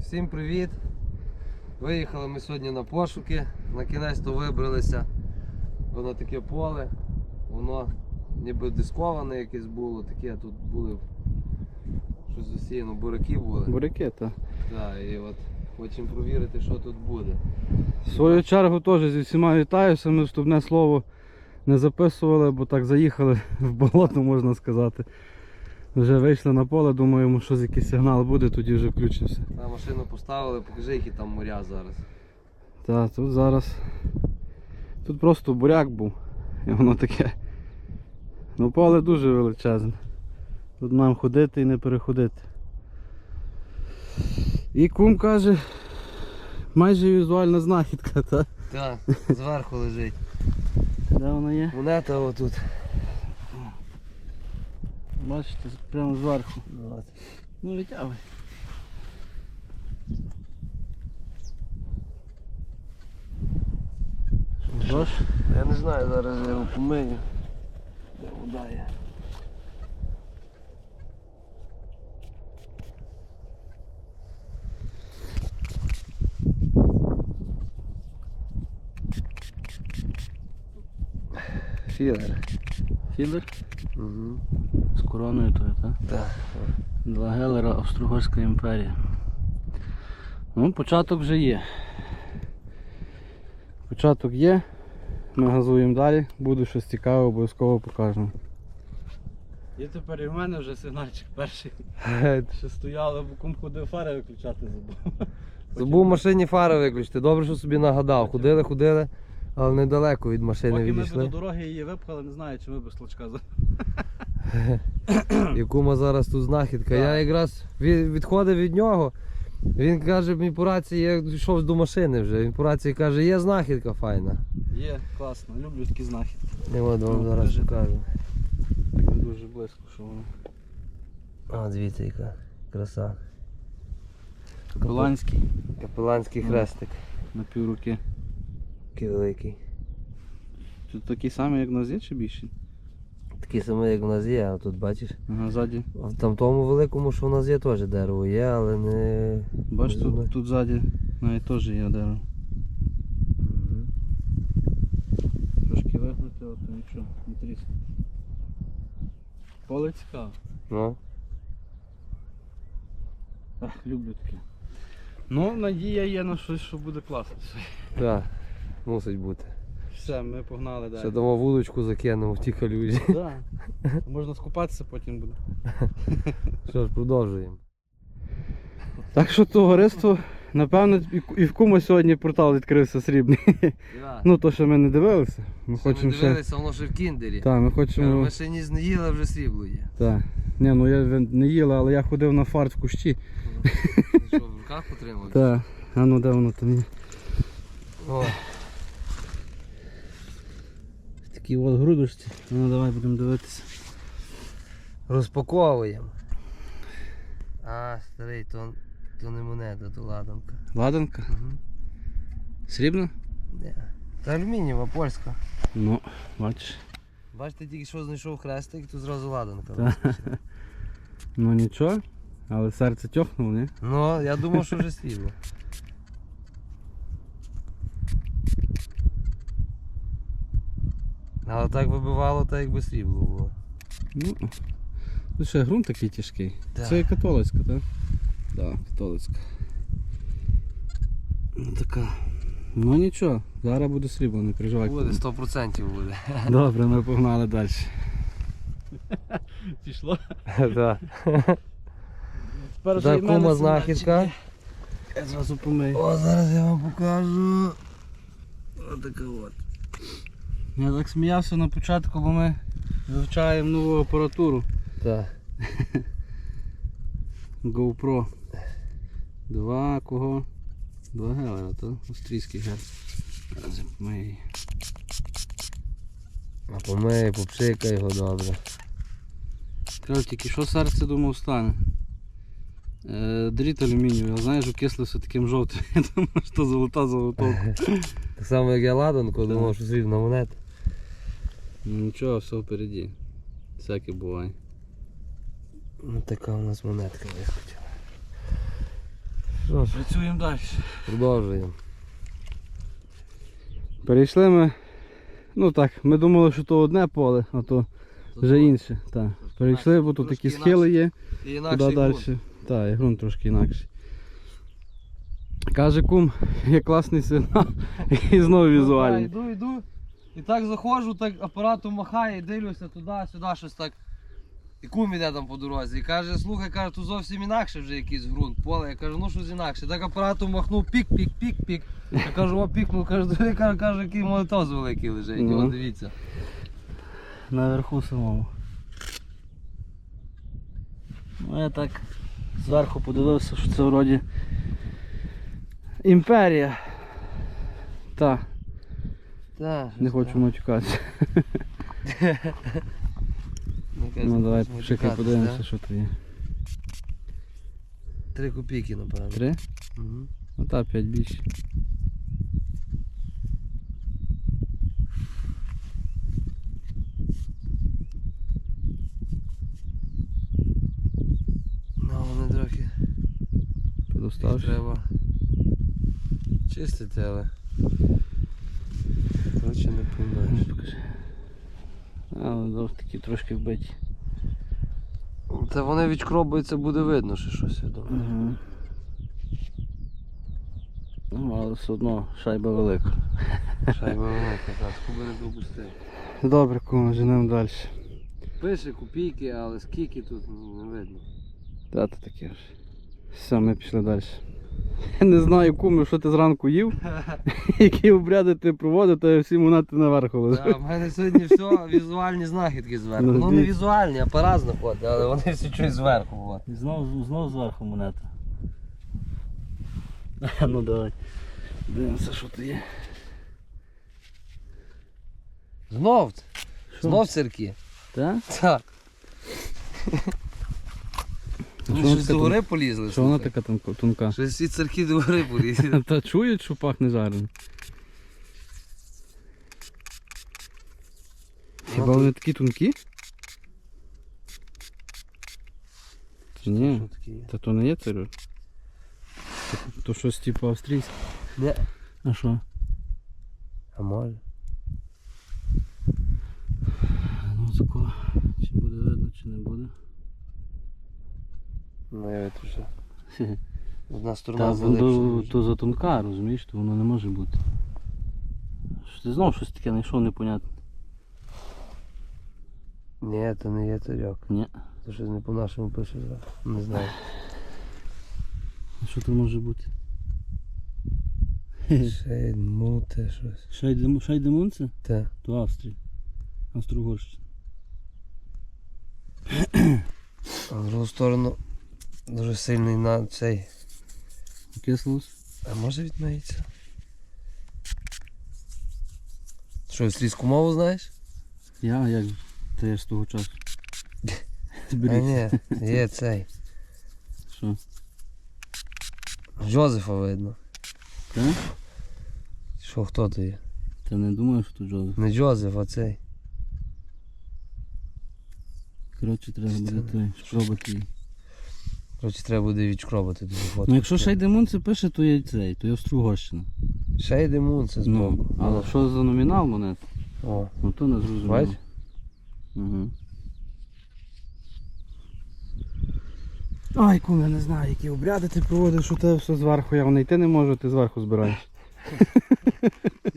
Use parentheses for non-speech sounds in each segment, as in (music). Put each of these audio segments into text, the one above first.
Всім привіт! Виїхали ми сьогодні на пошуки. На кінець то вибралися. Воно таке поле. Воно ніби дисковане якесь було, таке тут були щось засіяно, бураки були. Буряки, так. Так, і от хочемо провірити, що тут буде. В свою чергу теж зі всіма вітаюся. Ми вступне слово не записували, бо так заїхали (laughs) в болото, можна сказати. Вже вийшли на поле, думаємо, що якийсь сигнал буде, тоді вже включився. Та машину поставили, покажи, які там моря зараз. Так, тут зараз. Тут просто буряк був. І воно таке. Ну поле дуже величезне. Тут нам ходити і не переходити. І кум каже, майже візуальна знахідка, так? Так, зверху лежить. Де вона є? Монета отут. Бачите, прямо зверху. Ну витягуй. Що? Я не знаю, зараз я його помию. Де вода є. Філер. Філер Угу. З короною тою, так? Так. Два гелера Австро-Угорська імперія. Ну, початок вже є. Початок є. Ми газуємо далі. Буде щось цікаве, обов'язково покажемо. І тепер і в мене вже сигнальчик перший. (laughs) Ще стояли, бо кум ходив фари виключати забув. (laughs) Забув в машині фари виключити. Добре, що собі нагадав. Ходили, ходили, але недалеко від машини Поки ми б до дороги її випхали, не знаю, чи ми без слочка за. (laughs) І кума зараз тут знахідка. Я якраз відходив від нього. Він каже, мені по рації, я йшов до машини вже. Він по рації каже, є знахідка файна. Є, класно, люблю такі знахідки. І от вам Ну, зараз покажу. Так не дуже близько, що воно. А, дивіться, яка краса. Капеланський Капеланський Ну. хрестик. на півруки. Такий великий. Тут такий самий, як нас є, чи більший? Такий самий, як у нас є, а тут бачиш. Ага, ззаді. В там тому великому, що у нас є, теж дерево є, але не. Бач, не тут, тут ззаді навіть теж є дерево. Мгм. Трошки вигнути, от нічого, не трісне. Поле цікаво. Ну. Ах, люблю таке. Ну, надія є на щось, що буде класно. Так, мусить бути. Все, ми погнали далі. Ще дамо вудочку закинемо в ті калюжі. Да. Можна скупатися потім буде. (laughs) Що ж, продовжуємо. Так що товариство, напевно, і- в кума сьогодні портал відкрився срібний. (laughs) Ну, то, що ми не дивилися. Ми хочемо ще. дивилися, воно ще в кіндері. Так, ми хочемо. Ми ще ні не їли, вже срібло є. Так. Ні, ну я не їла, але я ходив на фарт в кущі. Ти Що, в руках потримав? Так. А ну де воно там є? О, Такі от грудочці. Ну давай будемо дивитися. розпаковуємо. А, старий, то, то не монета, то ладанка. Ладанка. Угу. Срібна? Та алюмінієва, польська. Ну, бачиш. Бачите, тільки що знайшов хрестик, то зразу ладанка. Ну нічого. Але серце тьохнуло, ні? Ну, я думав, що вже срібло. Але так вибивало, так якби срібло було. Ну. Тут ще ґрунт такий тяжкий. Так. Це католицька, так? Так, католицька. Ну така. Ну нічого, зараз буде срібло, не переживай. Буде, 100% буде. (laughs) Добре, ми погнали далі. (laughs) Пішло. (laughs) Так. Так, кума знахідка. Я зразу помию. О, зараз я вам покажу. Отака от. Я так сміявся на початку, бо ми вивчаємо нову апаратуру Так. (laughs) GoPro. Два кого? Два гелера, то австрійський гель. Зараз. А помий, попшикай його добре. Кажу, тільки що серце думав стане. Е, дріт алюмінієвий, але знаєш, окислився таким жовтим. (laughs) Я думав, що золота заготовка. (laughs) Так само, як я ладанку, думав, що срібна монета. Ну нічого, все впереді. Всяке буває. Ну така у нас монетка вискочила. Що ж, Працюємо далі. продовжуємо. Перейшли ми. Ну так, ми думали, що то одне поле, а то вже інше. Так. Перейшли, бо тут Трошки такі схили є. І Туди інакший далі. Так, і ґрунт трошки інакший. Каже кум, є класний сигнал. (laughs) І знову візуальний. Йду, йду. І так заходжу, так апаратом махає, і дивлюся туди, сюди, щось так. І кум іде там по дорозі. І каже, слухай, каже, тут зовсім інакше вже якийсь ґрунт, поле. Я кажу, ну щось інакше. Так апаратом махнув пік, пік, пік, пік. Я кажу, о, пікнув, каже, диви, каже, каже, який молотоз великий лежить. Ну. О, дивіться. Наверху самому. Ну я так зверху подивився, що це вроді імперія. Так, Так, не хочу матюкатися. Ну, Ну давай пошикай, подивимося, що то є. Три копійки, напевно. Три? Угу. Ну так, п'ять більше. Ну, вони трохи їх Підоставши. треба чистити, але. Коротше, не поймаєш. Покажи. А, ну, такі трошки вбиті. Та вони відкробуються, буде видно, що щось думаю. Угу. Ну, але все одно шайба велика. Шайба (laughs) велика, так, куби не пропустив. Добре, кому женемо далі. Пише копійки, але скільки тут ну, не видно. Та то таке ж. Все, ми пішли далі. Я не знаю, кому, що ти зранку їв, (laughs) які обряди ти проводив, то всі монети наверху Та, лежать. в мене сьогодні все візуальні знахідки зверху. Ну, Ну не візуальні, апарат знаходить, але вони всі чуть зверху. І знов, знов зверху монета. (laughs) ну давай. Дивимося, що то є. Знов? Знов цирки. Так? Так. (laughs) Вони вона щось до гори полізли. Що вона слухай. така тонка- тонка? Щось всі цирки до гори полізли. (laughs) Та чують, що пахне жареним. Хіба Ну, вони такі тонкі? Чи ні? Що таке є? Та то не є цирюль. То, то щось типу австрійське. Не. А що? А може? Ну тако. Чи буде видно, чи не буде. Ну я це вже. (laughs) Одна Та сторона залипша. то затонка, розумієш, то воно не може бути. Що ти знову щось таке знайшов непонятне. Ні, то не є царьок. Ні. То щось не по-нашому пише. Не знаю. А що то може бути? (laughs) Ще муте щось. Шайде- Шайдемунце? Те. То Австрія. Австро-Угорщина. А в другу сторону дуже сильний на цей. Кислус? А може відмиється? Що, австрійську мову знаєш? Я як? Та я з того часу. (laughs) А ні, є цей. Що? Джозефа видно. Та? Що хто то є? Та не думаю, що тут Джозеф. Не Джозеф, а цей. Коротше, треба буде той спробувати. Коротше, треба буде відшкробати дуже фото. Ну якщо Шайдемунце пише, то є цей, то є Австро-Угорщина. Шейди Мун це збоку. Ну, але що за номінал монет? О, Ну то не зрозуміло. Бачиш? Угу. Ай, кум, я не знаю, які обряди ти проводиш, що тебе все зверху. Я знайти не можу, ти зверху збираєш.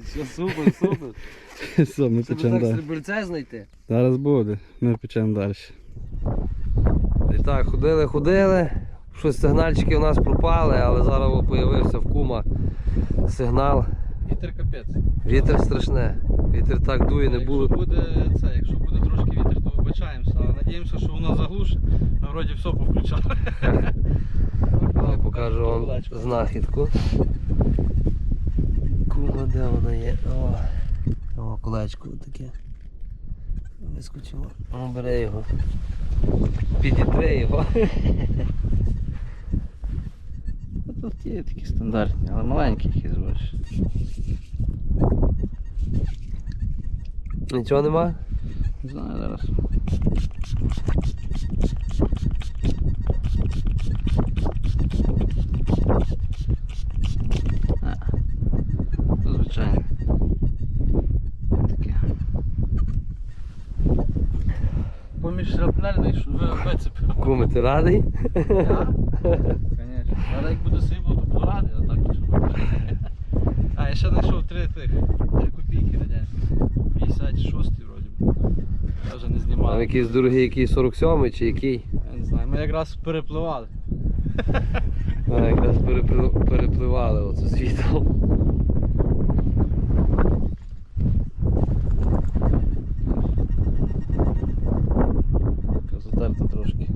Все супер, супер. Все, ми Це печемо так далі. знайти. Зараз буде, ми печемо далі. Так, ходили, ходили. Щось сигнальчики у нас пропали, але зараз з'явився в кума сигнал. Вітер капець. Вітер страшне. Вітер так дує, не було. буде це, якщо буде трошки вітер, то вибачаємося, але надіємося, що воно заглушить, а вроді все повключало. Я (laughs) покажу вам знахідку. Кума, де вона є? О, О колечко таке. Вискочило. Ну, бери його. Підітри його. Тут є такі стандартні, але маленькі якісь бачиш. Нічого нема? Не знаю зараз. Шрапнельний вицепив. Куми, ти радий? Я? Звісно. Але як буде срібло, то буду радий, а так то що. А, я ще знайшов три тих. Три копійки радянські. 56 вроді. Я вже не Там знімав. якийсь дорогий, який 47 чи який? Я не знаю, ми якраз перепливали. А, якраз перепли- перепливали оце світло. Затерто трошки.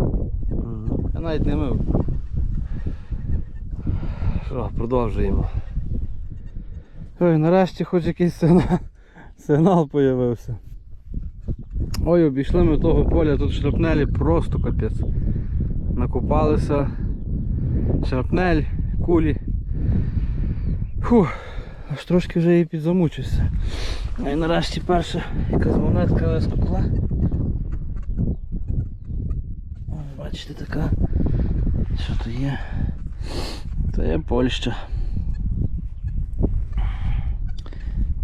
Я навіть не мив. Що, продовжуємо. Ой, нарешті хоч якийсь сигнал, сигнал появився. Ой, обійшли ми того поля, тут шрапнелі просто капець. Накопалися. Шрапнель, кулі. Фух, аж трошки вже і підзамучився. А і нарешті перша якась монетка вискокла. Бачите, така. Що то є? Це є Польща.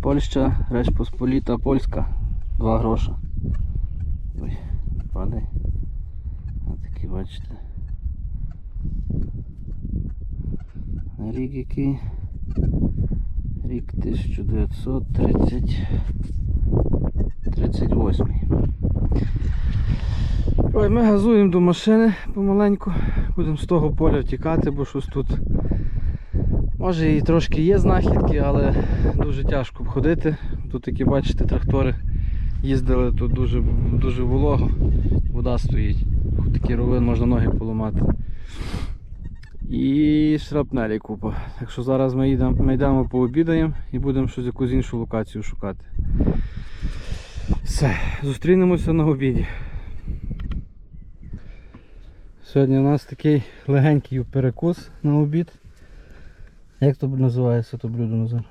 Польща, Реч Посполіта, Польська. Два гроша. Ой, падай. Ось такі бачите. Рік який? Рік 1930. Ой, ми газуємо до машини помаленьку. Будемо з того поля втікати, бо щось тут. Може і трошки є знахідки, але дуже тяжко ходити. Тут такі, бачите, трактори їздили тут дуже, дуже волого, вода стоїть. Такі ровин можна ноги поламати. І шрапнелі купа. Так що зараз ми йдемо, ми йдемо пообідаємо і будемо щось якусь іншу локацію шукати. Все, зустрінемося на обіді. Сьогодні у нас такий легенький перекус на обід. Як то називається то блюдо Назар?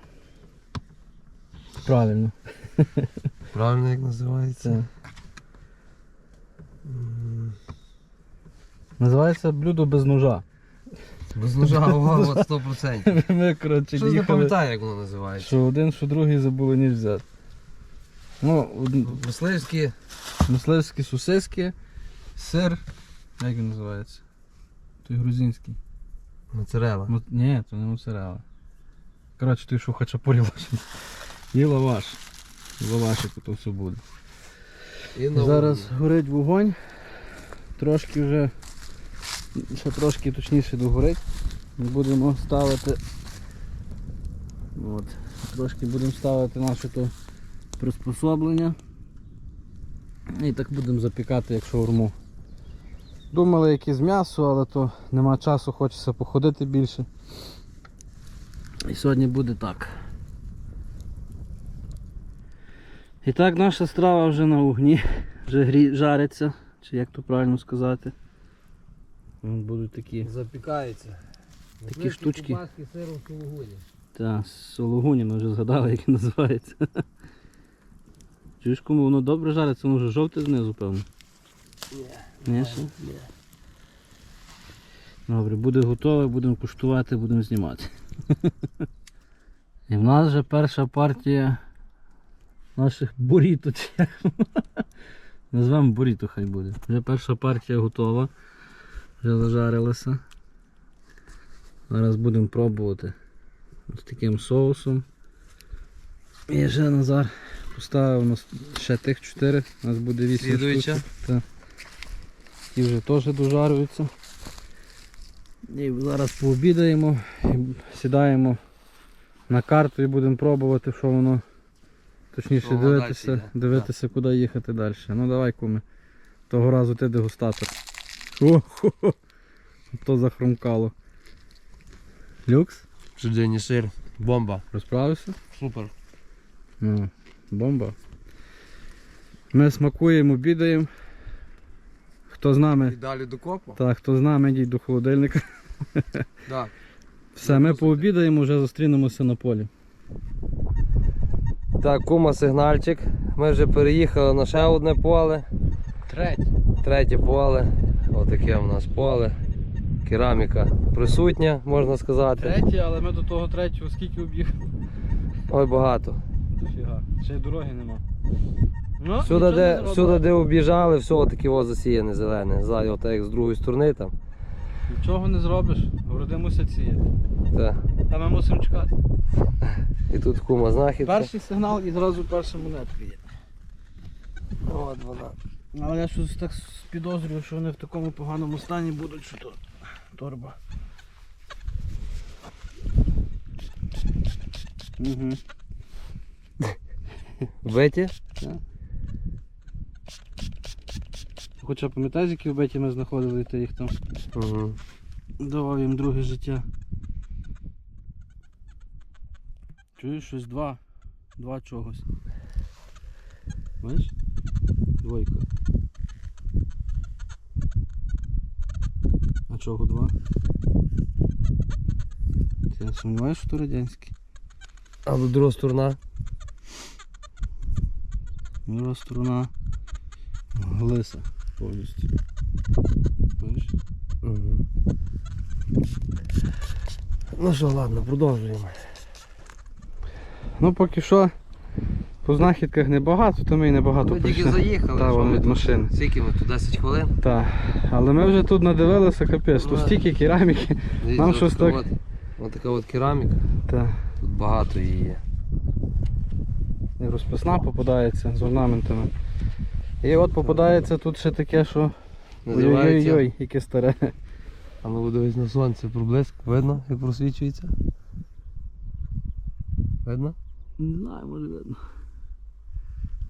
Правильно. Правильно як називається? Це. Називається блюдо без ножа. Без ножа, ого, от 100%. (laughs) Ми, коротше, Щось не пам'ятаю, як воно називається. що один, що другий забули ніж взяти. Ну, од- Мисливські мисливські сосиски, сир. Як він називається? Той грузинський. моцарела. Мо- Ні, то не моцарелла. Коротше, той, що хачапурі лаваш. І лаваш. Лавашик то все буде. І Зараз горить вогонь. Трошки вже, ще трошки точніше догорить. Будемо ставити. От, трошки будемо ставити наше то приспособлення. І так будемо запікати, як шаурму. Думали якесь м'ясо, але то нема часу, хочеться походити більше. І сьогодні буде так. І так наша страва вже на вогні, вже грі... жариться, чи як то правильно сказати. Будуть такі Запікається. Такі штучки. сиром сулугуні. та, сологуні, ми вже згадали, як він називається. Чуєш, кому воно добре жариться, воно вже жовте знизу, певно. Ще? Добре, буде готове, будемо куштувати, будемо знімати. І в нас вже перша партія наших як? Назвемо буріто хай буде. Вже перша партія готова. Вже зажарилася. Зараз будемо пробувати з таким соусом. І вже Назар поставив у нас ще тих 4, у нас буде 8 Слідуюча. штук. Так. І вже теж дожарюються. І зараз пообідаємо, і сідаємо на карту і будемо пробувати, що воно. Точніше Що дивитися, йде. дивитися, куди їхати далі. Ну давай, куми. Того разу ти дегустатор. О-хо-хо. То захрумкало. Люкс? Чудинний сир. Бомба. Розправився? Супер. Ну, бомба. Ми смакуємо, обідаємо. Хто з І нами, далі до копу? так, хто з нами йдіть до холодильника. Так. Все, ми пообідаємо, вже зустрінемося на полі. Так, кума сигнальчик. Ми вже переїхали на ще одне поле. Третє. Третє поле. Отаке у нас поле. Кераміка присутня, можна сказати. Третє, але ми до того третього скільки об'їхали? Ой, багато. Дофіга. Ще й дороги нема. Ну, Всюди, де, всюди, де об'їжджали, все таке ось засіяне зелене. Ззаді, отак як з другої сторони там. Нічого не зробиш, городи мусять сіяти. Та. Та ми мусимо чекати. І тут кума знахідка. Перший сигнал і зразу перша монетка є. От вона. Але я щось так підозрюю, що вони в такому поганому стані будуть, що то торба. Угу. Биті? Хоча пам'ятаєш, які в беті ми знаходили, ти їх там Угу. давав їм друге життя. Чуєш щось два. Два чогось. Бачиш? Двойка. А чого два? Ти сумніваєш, що то радянський? А до друга сторона. Друга сторона глиса повністю. Бачиш? Угу. Ну що, ладно, продовжуємо. Ну поки що по знахідках небагато, то ми й небагато Ми тільки прийшли. заїхали. Та, що вон ми від тут? машини. Скільки ми тут 10 хвилин? Так. Але ми вже тут надивилися капець, тут Ну. стільки кераміки. Дивіться, Нам от щось така так- От, от така от кераміка. Та. Тут багато її є. І розписна попадається з орнаментами. І от попадається тут ще таке, що Називається. ой-ой-ой, яке старе. А ну дивись на сонце, проблиск. Видно, як просвічується? Видно? Не знаю, може видно.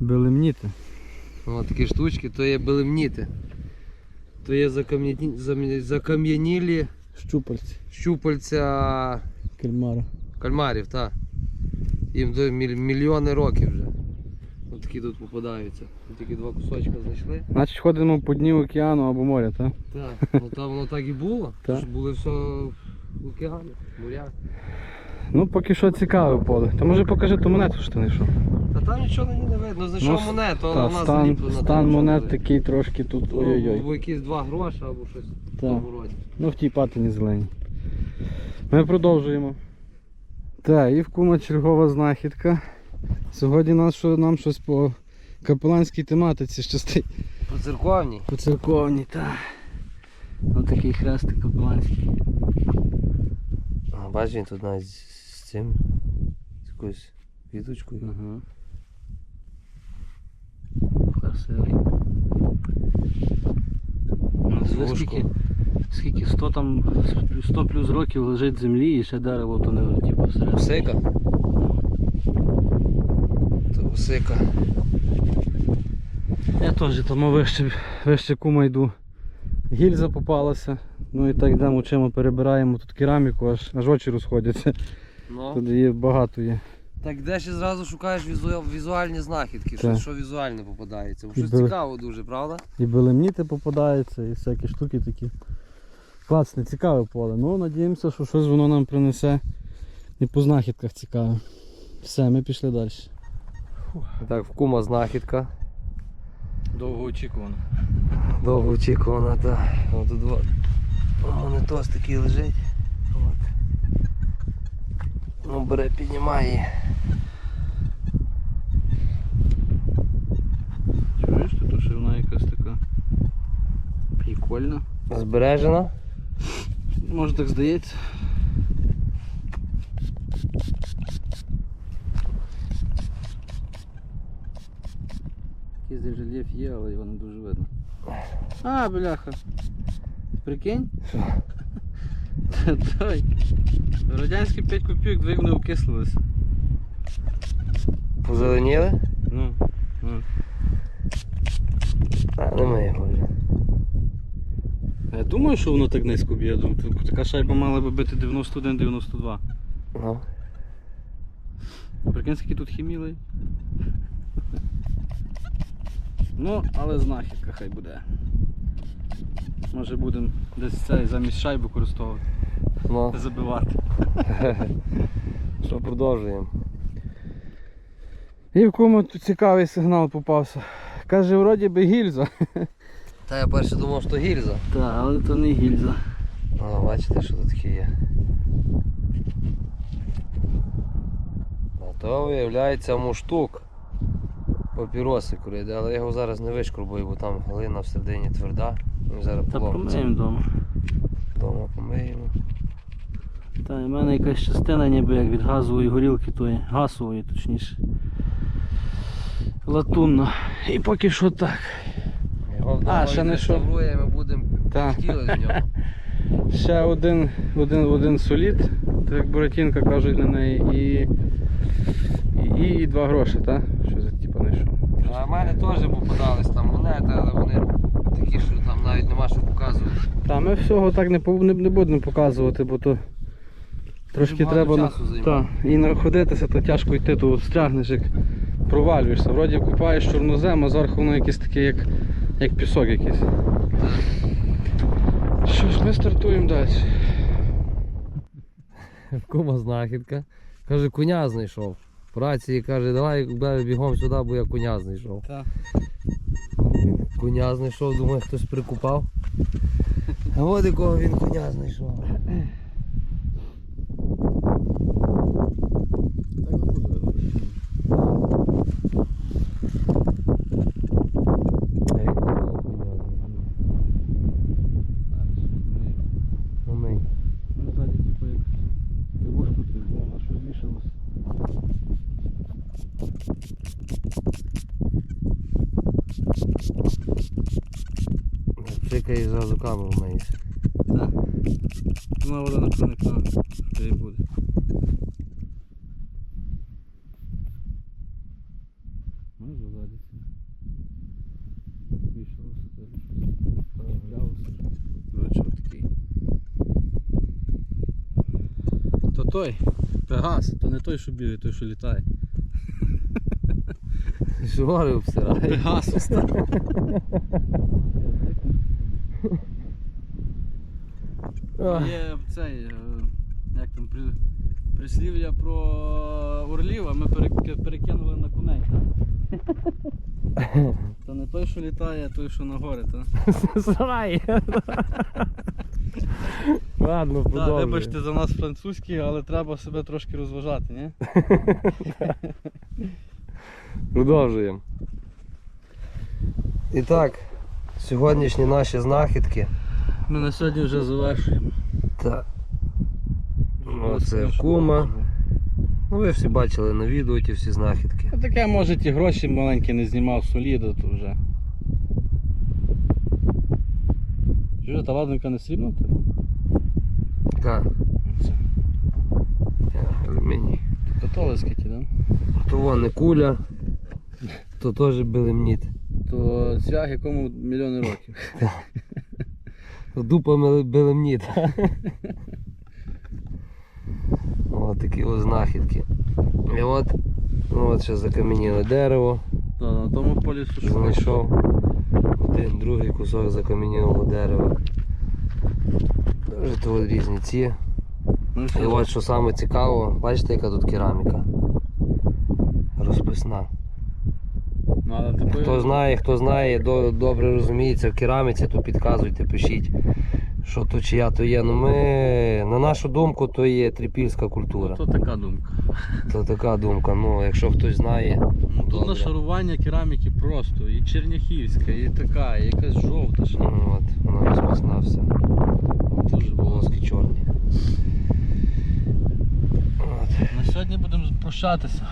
Белемніти. От такі штучки, то є белемніти. То є закам'яні- закам'янілі Щупальці. щупальця Кальмара. кальмарів, так. Їм до міль- мільйони років вже. Ось такі тут попадаються. Ось Тільки два кусочка знайшли. Значить ходимо по дні океану або моря, так? Так, ну там воно так і було. (laughs) Так. Тож були все в океані, моря. Ну поки що цікаве поле. Та може покажи ту монету, що ти знайшов. Та там нічого не видно. Знайшов Ну, монету, але Та, вона стан, заліплена. там стан нічого монет не видно. такий трошки тут. Ну, Ой-ой-ой. Або якісь два гроші, або щось в тому роді. Ну в тій патині зелені. Ми продовжуємо. Так, і в кума чергова знахідка. Сьогодні нас, що, нам щось по капеланській тематиці щастить. По церковній. По церковній, так. Ось такий хрестик капеланський. Бачиш, він тут навіть з цим. З якоюсь квіточкою. Ага. Красивий. Ну, скільки, скільки 100 там 100 плюс років лежить в землі і ще дерево то не типу всередині. Осика. Це. Я теж там вище, вище кума йду. Гільза попалася. Ну і так йдемо очима перебираємо тут кераміку, аж, аж очі розходяться. Ну. Тут є багато є. Так де ще зразу шукаєш візу... візуальні знахідки, що, що візуально попадається. Бо Щось Били- цікаво дуже, правда? І белемніти попадаються, і всякі штуки такі. Класне, цікаве поле. Ну, надіємося, що щось воно нам принесе і по знахідках цікаве. Все, ми пішли далі. Так, в кума знахідка. Довго очікувано. Довго очікувана, так. Тут от. Монетос такий лежить. От. Ну, бере, піднімає. її. Чуєш, тут ще вона якась така прикольна. Збережена. Може так здається. Якийсь рельєф є, але його не дуже видно. А, бляха. Прикинь? (laughs) Той. Радянські 5 копійок, дві вони окислилися. Позеленіли. Ну, ну. А, немає вже. Я думаю, що воно так низько б'є. Така шайба мала би бити 91-92. Ну. Прикинь, скільки тут хіміли. Ну, але знахідка хай буде. Може будемо десь цей замість шайби використовувати, Ну. забивати. (laughs) Що продовжуємо? І в кому тут цікавий сигнал попався. Каже, вроді би гільза. (laughs) Та я перше думав, що гільза. Так, але то не гільза. А, бачите, що тут таке є. А то виявляється муштук. Папіроси курити, але я його зараз не вишкрубую, бо там глина всередині тверда. Він зараз Та половиться. помиємо вдома. Дома помиємо. Та і в мене якась частина ніби як від газової горілки, тої газової точніше. Латунна. І поки що так. Його вдома А, ще не що. відреставруємо, будемо Так. тіли з нього. (laughs) Ще один, один, один солід, так як Буратінка кажуть на неї, і, і, і два гроші, так? А в мене теж попадались там монети, але вони такі, що там навіть нема що показувати. Та ми всього так не, не, не будемо показувати, бо то трошки треба на- часу та, і находитися, то тяжко йти, то стрягнеш, як провалюєшся. Вроді купаєш чорнозем, а зверху воно якесь таке, як, як пісок якийсь. Так. Що ж, ми стартуємо далі. Кума знахідка. Каже, коня знайшов. По рації каже, давай бігом сюди, бо я коня знайшов. Так. Коня знайшов, думаю, хтось прикупав. А от якого він коня знайшов. Ей, такого коня знайшов. Ну, ми. Ми ззаді типу як лягушку тут, воно щось вішалось. Цикає і зразу камеру миється. Так. Вона вода не проникла, що і буде. Може щось. Такий. То той, Пегас, то не той, що бігає, той, що літає. Жори обсирає. Пегас остав. (laughs) Є цей, е, як там при, прислів'я про орлів, а ми пере- перекинули на коней. Так? (laughs) То не той, що літає, а той, що на гори, так? Срай. Ладно, Так, вибачте за нас французький, але треба себе трошки розважати, ні? (laughs) Продовжуємо. І так, сьогоднішні наші знахідки. Ми на сьогодні вже завершуємо. Та, Ну, це кума. ну ви всі бачили на відео ті всі знахідки. Ну, Таке, може, ті гроші маленькі не знімав соліду, то вже. Що, та ладненька не срібна? е, алюміній. Католицькі ті, так? То вон не куля, то теж белемніт. То цвях якому мільйони років. (laughs) Дупа мели- белемніт. (laughs) Ось такі ось знахідки. І от, ну от ще закам'яніле дерево. Та, на тому полі сушку. Знайшов один, другий кусок закам'янілого дерева. Дуже то от різні ці. Ну, І от що саме цікаво, бачите, яка тут кераміка. Розписна. Ну. Хто знає, хто знає, до- добре розуміється в кераміці, то підказуйте, пишіть, що то чия то є. Ну ми, на нашу думку, то є трипільська культура. То така думка. То така думка. Ну, якщо хтось знає, Ну, тут добре. нашарування кераміки просто. І черняхівська, і така, і якась жовта. Ну, от, вона розписна вся. Дуже Такі полоски чорні. От. На сьогодні будемо прощатися.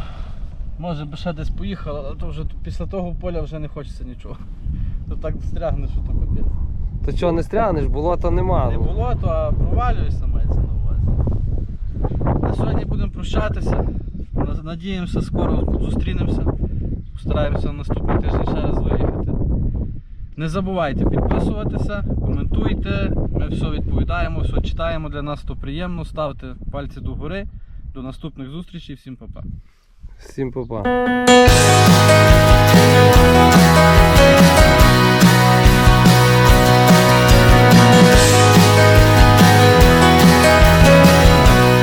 Може би ще десь поїхали, але то вже після того поля вже не хочеться нічого. То так стрягне, що то капець. То чого не стрянеш, болота нема. Не було, то а провалюєшся мається на увазі. На сьогодні будемо прощатися. На- Надіємося, скоро зустрінемося. Постараємося на наступний тиждень ще раз виїхати. Не забувайте підписуватися, коментуйте. Ми все відповідаємо, все читаємо. Для нас то приємно. Ставте пальці догори. До наступних зустрічей. Всім па-па. Всім па-па.